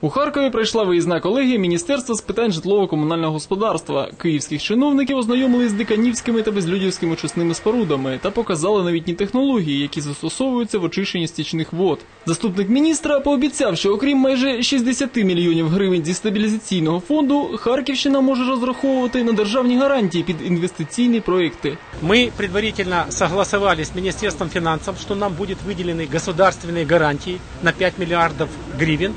У Харкові прийшла виїзна колегія Міністерства з питань житлово-комунального господарства. Київських чиновників ознайомили з диканівськими та безлюдівськими очисними спорудами та показали новітні технології, які застосовуються в очищенні стічних вод. Заступник міністра пообіцяв, що окрім майже 60 мільйонів гривень зі стабілізаційного фонду, Харківщина може розраховувати на державні гарантії під інвестиційні проекти. Мы предварительно согласовали с Министерством финансов, что нам будет выделены государственные гарантии на 5 миллиардов гривен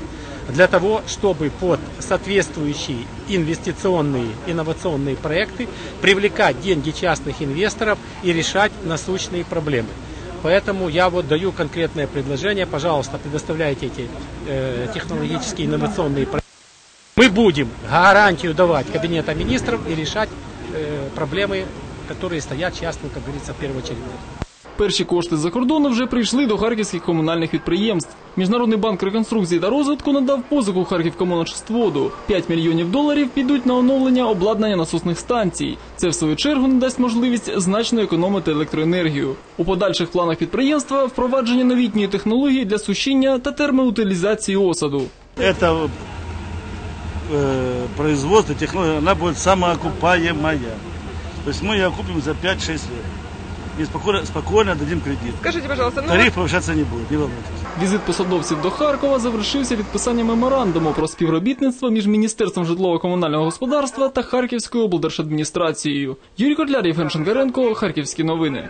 Для того, чтобы под соответствующие инвестиционные, инновационные проекты привлекать деньги частных инвесторов и решать насущные проблемы. Поэтому я вот даю конкретное предложение. Пожалуйста, предоставляйте эти э, технологические инновационные проекты. Мы будем гарантию давать Кабинета министров и решать э, проблемы, которые стоят частным, как говорится, первоочередно. Перші кошти з-за кордону вже прийшли до харківських комунальних підприємств. Міжнародний банк реконструкції та розвитку надав позику Харківкомуночстводу. 5 мільйонів доларів підуть на оновлення обладнання насосних станцій. Це в свою чергу надасть можливість значно економити електроенергію. У подальших планах підприємства впровадження новітньої технології для сушіння та термоутилізації осаду. это э, производство, технология, она будет самоокупаемая. То есть мы ее окупим за 5-6 лет. И спокойно, спокойно дадим кредит. Скажите, пожалуйста, ну Тариф повышаться не будет, не волнуйтесь. Візит посадовців до Харкова завершився підписанням меморандуму про співробітництво між Міністерством житлово-комунального господарства та Харківською облдержадміністрацією. Юрій Котляр, Євген Шангаренко, Харківські новини.